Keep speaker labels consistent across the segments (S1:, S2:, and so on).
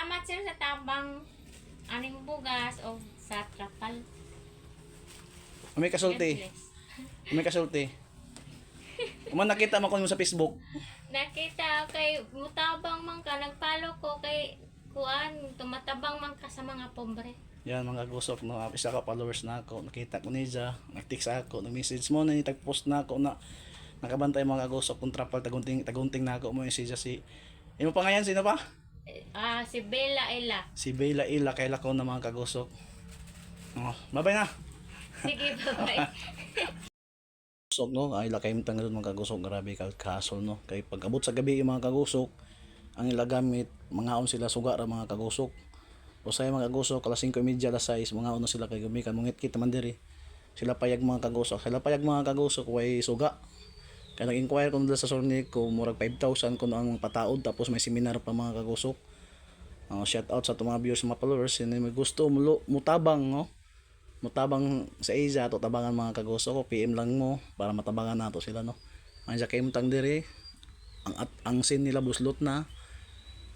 S1: Salamat sir sa tabang aning bugas o sa trapal.
S2: May kasulti. May kasulti. Kung nakita mo ko sa Facebook.
S1: Nakita kay mutabang man ka nagpalo ko kay kuan tumatabang man ka sa mga pobre.
S2: Yan mga gusok no. Isa ka followers na ako. Nakita ko niya. Nag-text ako. Nag-message mo na ni tag-post na ako na nakabantay mga gusok kung trapal tagunting tagunting na ako mo yung siya si Imo pa ngayon sino pa?
S1: Ah, si Bella Ella.
S2: Si Bella Ila kaila ko na mga kagusok. Oh, babay na.
S1: Sige, bye-bye.
S2: Gusok no, ay lakay mo tangal mga kagusok, grabe ka kasol no. Kay pag abot sa gabi yung mga kagusok, ang ila gamit, mga on sila suga ra mga kagusok. O sa mga kagusok, alas 5:30 alas 6, mga on na sila kay gumikan mungit kita man diri. Sila payag mga kagusok, sila payag mga kagusok way suga. Kaya nag-inquire ko nila sa Sornik ko murag 5,000 kuno ang pataod tapos may seminar pa mga kagusok. Oh, shout out sa mga viewers mga followers, sino may gusto mulo, mutabang no? Mutabang sa Asia to tabangan mga kagusto ko. PM lang mo para matabangan nato sila no? Ang sa tang diri ang at ang sin nila buslot na.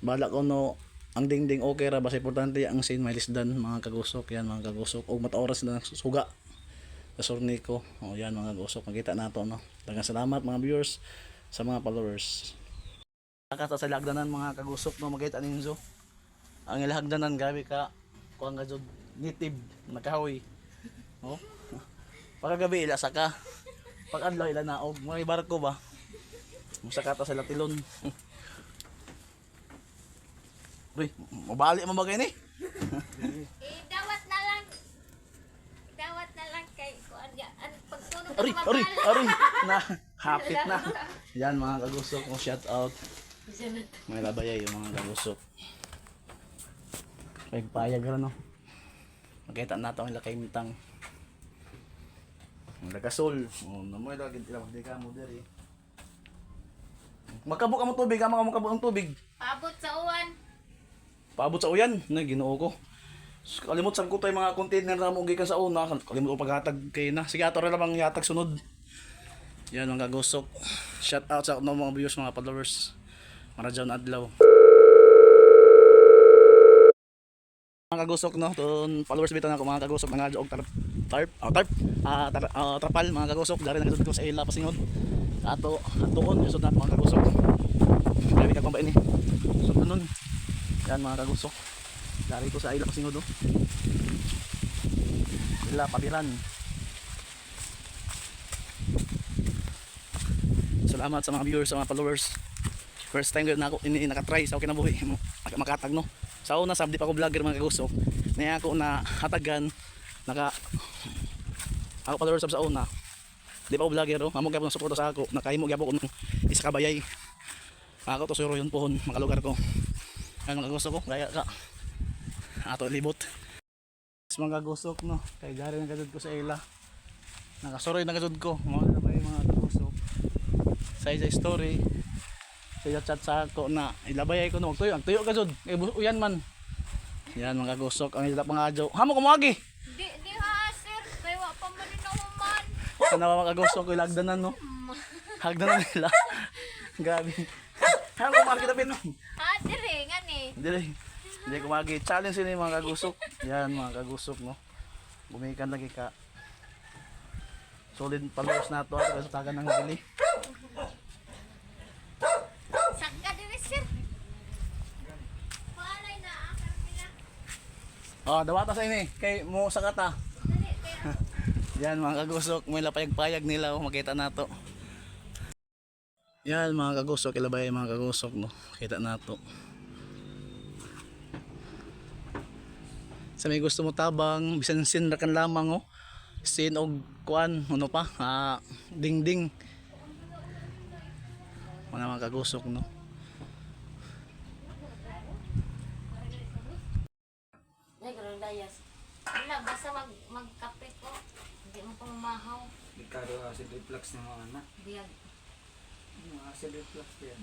S2: Bala ko no ang dingding okay ra basta importante ang sin may lisdan mga kagusok yan mga kagusok og mataoras ng suga. Sa Sornico o yan mga kagusok makita nato no? Daghang salamat mga viewers sa mga followers. Saka sa lagdanan mga kagusok no? Makita ninyo ang ilahagdanan gabi ka kuang ka jud native nakahoy oh pagkagabi ila saka pag adlaw ila naog mga barko ba musaka ta sa latilon Uy, mabali mo ba kayo ni?
S1: Idawat na lang. Idawat na lang kay kuan. An pagsunog
S2: Ari, ari, ari. Na, hapit na. Yan mga kagusok, mo shout out. May labayay yung mga kagusok. Pagpayag ra no. Makita na to ang lakay mitang. Ang lagasol. Oh, namoy lagi tila magdika mo diri. Makabuk ka mo tubig, ama ka mo kabuk ang tubig.
S1: Paabot sa uwan.
S2: Paabot sa uyan, na ginoo ko. Kalimot sa ko tayo mga container na mo gikan sa una, kalimot ko paghatag kay na. Sige ato ra lamang yatag sunod. Yan mga kagusok. Shout out sa mga viewers, mga followers. Marajaw na adlaw. Mga kagusok no, ton followers bitaw na ako mga kagusok nga og tarp tarp, oh, tarp, ah tar, ah, trapal mga kagusok, dari na ko sa ila pasingod. Ato atuon yusod na mga kagusok. Grabe ka pambay ni. So nun. Yan mga kagusok. Dari ko sa ila pasingod oh. Ila pabiran. Salamat sa mga viewers, sa mga followers. First time ko na ako ini nakatry sa okay na buhi mo mak- makatag no. Sa una sabdi pa ako vlogger mga kagusok. Na ako na hatagan naka ako sab sa una. Di pa ako vlogger oh. Amo gyapon suporta sa ako. Nakahimo gyapon ko isa ka bayay. Ako to suro yun pohon makalugar ko. Ang gusto ko kaya ka. Ato libot. Mas mga gusok no. Kay gari na gadud ko sa ila. Nakasuroy na gadud ko. Mga na may mga gusok. Sa isa story. Sa chat sa ako na ilabay ko no. Tuyo, ang tuyo gadud. Eh bu- uyan man. Yan mga gusok ang ila pangadyo. Hamo ko mo agi.
S1: Di di ha sir, kay wa pa man na human.
S2: Sa nawa mga gusok ko ilagdanan no. Hagdanan nila. Grabe. Hamo mo agi tapin no.
S1: Ha dire nga ni.
S2: Dili. Hindi ko magi challenge ini mga kagusok. Yan mga kagusok no. Bumikan lagi ka. Solid followers na to at sa tagan ng bili.
S1: Sagka dire sir. Palay na akar nila.
S2: Oh, dawata sa ini kay mo sa kata. Yan mga kagusok, may lapayag-payag nila oh, makita nato. Yan mga kagusok, ilabay mga kagusok no. Kita nato. Sa may gusto mo tabang, bisan sin ra kan lamang oh. Sin og kuan, ano pa? Ah, ding-ding. Mga mga kagusok no.
S1: Dayas. Wala, basta mag, magkape ko. Hindi mo pa mamahaw.
S3: Ricardo acid reflux ng mga anak.
S1: Biyag.
S3: Yung acid reflux yan.